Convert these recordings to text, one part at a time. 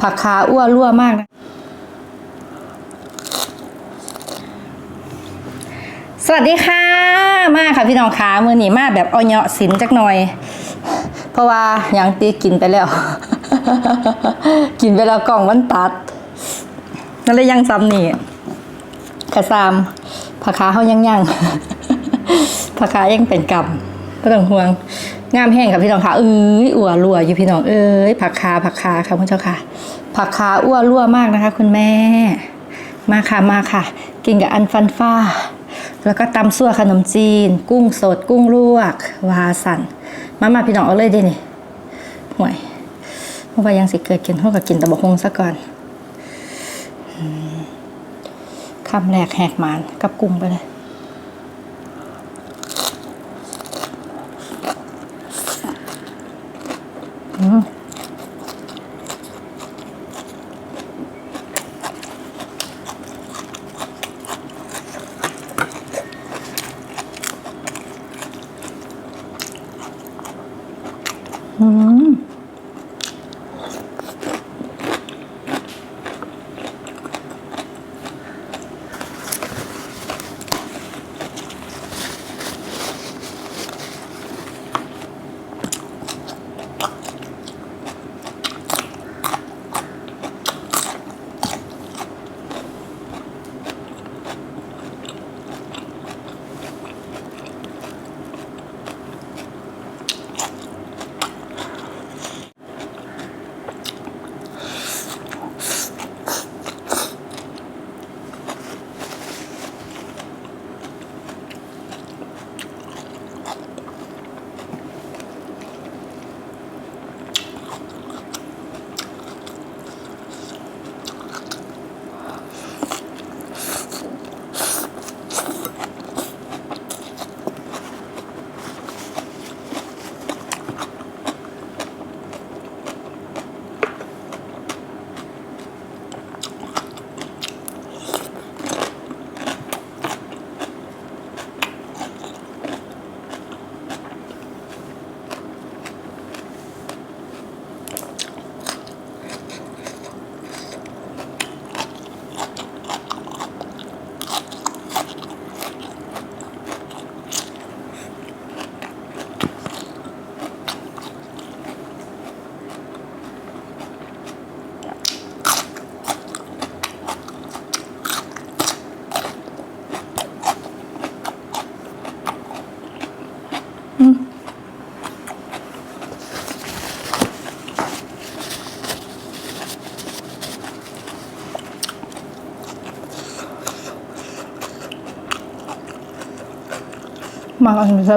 ผักขาอ้วรั่วมากนะสวัสดีค่ะ มาค่ะพี่น้องขามือหนีมาแบบเอาเหาะสินจักหน่อย เพราะว่ายังตีกินไปแล้ว กินไปแล้วกล่องมันตัดนั่นเลยยังซ้ำนี่กระซามผักขาเขายังยังผักขายังเป็นกำก็ต้องห่วงงามแห้งกับพี่น้องค่ะเอ้ยอัวรัวอยู่พี่น้องเอ้ยผักคาผักคาค่ะคุณเจ้าค่ะ ผักคาอ้วรั่วมากนะคะ คุณแม่ มาค่ะมาค่ะ กินกับอันฟันฟ้า แล้วก็ตำซั่วขนมจีน กุ้งสด กุ้งลวก วาสันมามาพี่น้องเอาเลยดินี่ห่วยเพราะว่ายังสิเกิดกินเท่ากับกินตะบกฮงซะก่อนคำแรกแหกหมานกับกุ้งไปเลย มาอันนี้ใ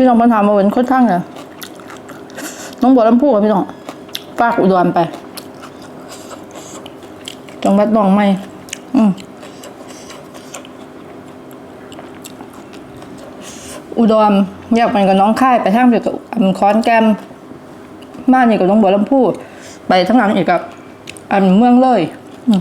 พี่น้องมาถามมาเหมือนค่อนข้างเลยน้องบัวลำพูกับพี่น้องฝากอุดรไป จังหวัดหนองไม่อืมอุดรอยากไปกับน้องค่ายไปทางเดียวกับอันคอนแกมบ้านนี่กับน้องบัวลำพูไปทั้งหลังอีกกับอันเมืองเลย อืม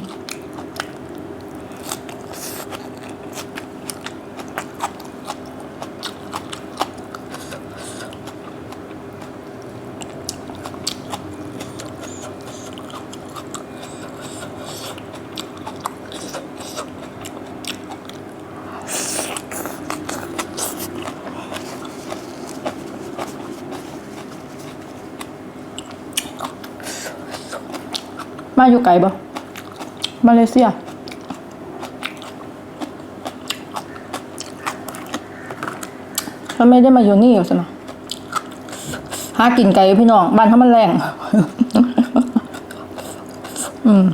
อยู่ไกลบ่มาเลเซียถ้าไม่ได้มาอยู่นี่อยู่สินะหากินไก่พี่น้อง บ้านเขามันแรง อืม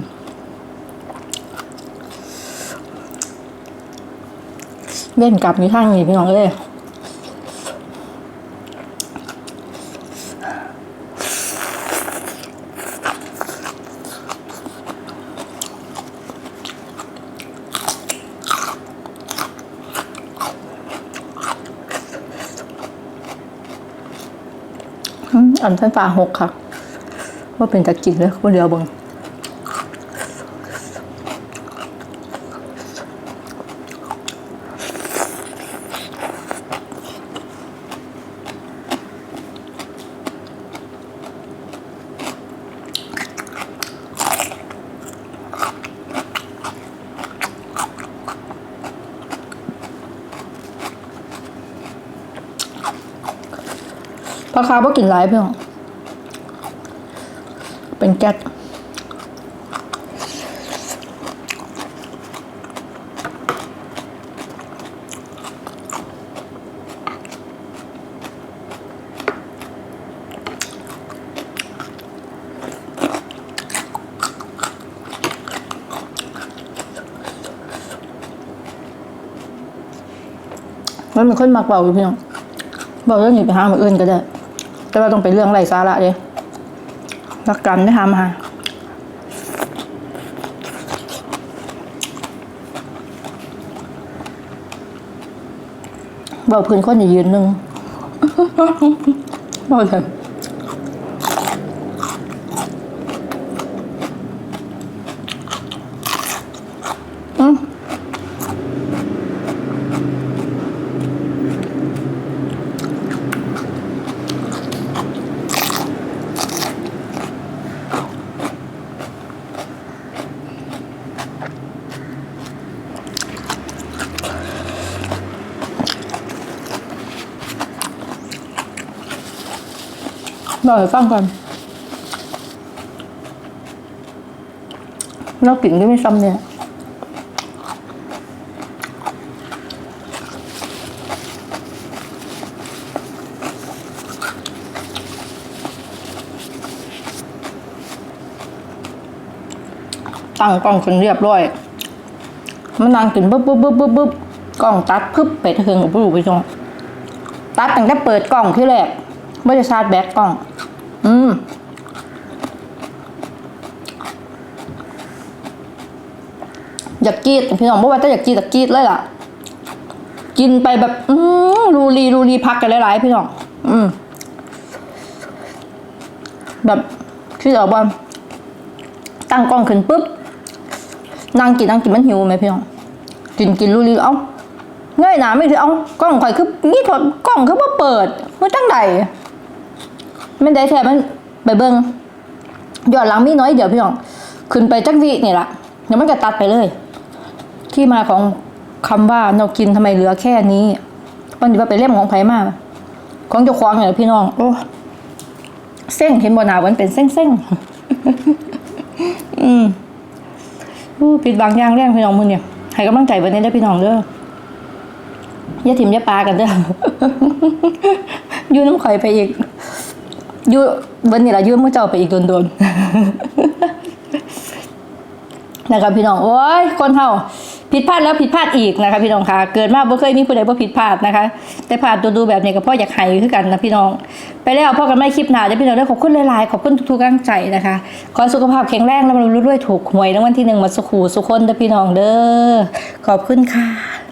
เล่นกลับมีทางนี้พี่น้องเอ้ย อันท่านฝ่าหกค่ะว่าเป็นตะกินเลยคนเดียวเบึง พ่อค้าบ่กินหลายเพื่อนเป็นแก๊สมันเป็นคนมักเบาอยู่พี่น้องเบาเรื่องนี้ไปหามาอื่นก็ได้ แต่ว่าต้องเป็นเรื่องไร้สาระเด้รักกันได้ทำมาเบาพื้นคนอย่ายืนหนึ่งเบาเลย เราให้ฟังก่อนเรากินก็ไม่ซ้ำเนี่ยตั้งกล้องขึ้นเรียบร้อยมันนางกินปุ๊บปุ๊บปุ๊บปุ๊บปุ๊บกล้องตัดพึบไปทะเทิงกับผู้ไปจงตัดตั้งแต่เปิดกล้องที่แรก ไม่ได้ชาร์จแบตกล้อง อืมอยากกีดพี่น้องบอกว่าถ้าอยากกีดอยากกีดเลยล่ะ กินไปแบบ อืมรูรีรูรีพักกันหลายๆพี่น้องอืมแบบคือเอาว่าตั้งกล้องขึ้นปุ๊บนั่งกินนั่งกินมันหิวไหมพี่น้องกินกินรูรีเอ้าเงยหนาไม่ถือเอ้ากล้องข่อยคือมีโทรกล้องคือว่เปิดเมันจังใด ไม่ได้แท้มันไปเบิ่งยอนหลังมีน้อยเดี๋ยวพี่น้อง ขึ้นไปจักวินี่ละเดี๋ยวมันก็ตัดไปเลย ที่มาของคำว่าเรากินทำไมเหลือแค่นี้มันจะว่าไปเล่มของไผมาของเจ้าของเนี่ยพี่น้องโอ้เส้นเห็นบนหนาวันเป็นเส้นเส้นๆอืมปิดบางอย่างแรงพี่น้องมือเนี่ยให้กำลังใจวันนี้ได้พี่น้องเด้อย่าถิ่มย่าปากันเด้ออยู่น้ำข่อยไปอีก ยู่วันนี้ละอยืมมือเจ้าไปอีกโดนๆนะครับพี่น้องโอ้ยคนเฮาผิดพลาดแล้วผิดพลาดอีกนะคะพี่น้องคะเกิดมาบ่เคยมีผู้ใดบ่ผิดพลาดนะคะ แต่พลาดดูๆแบบนี้ก็พ่ออยากให้คือกันนะพี่น้อง ไปแล้วพ่อกันไม่คลิปหน้าจะพี่น้องได้ขอบคุณหลายๆขอบคุณทุกๆกำลังใจนะคะขอสุขภาพแข็งแรงแล้วมารู้ด้วยถูกหวยรางวัลที่หนึ่งมาสุขูสุคนเด้อพี่น้องเด้อขอบคุณค่ะ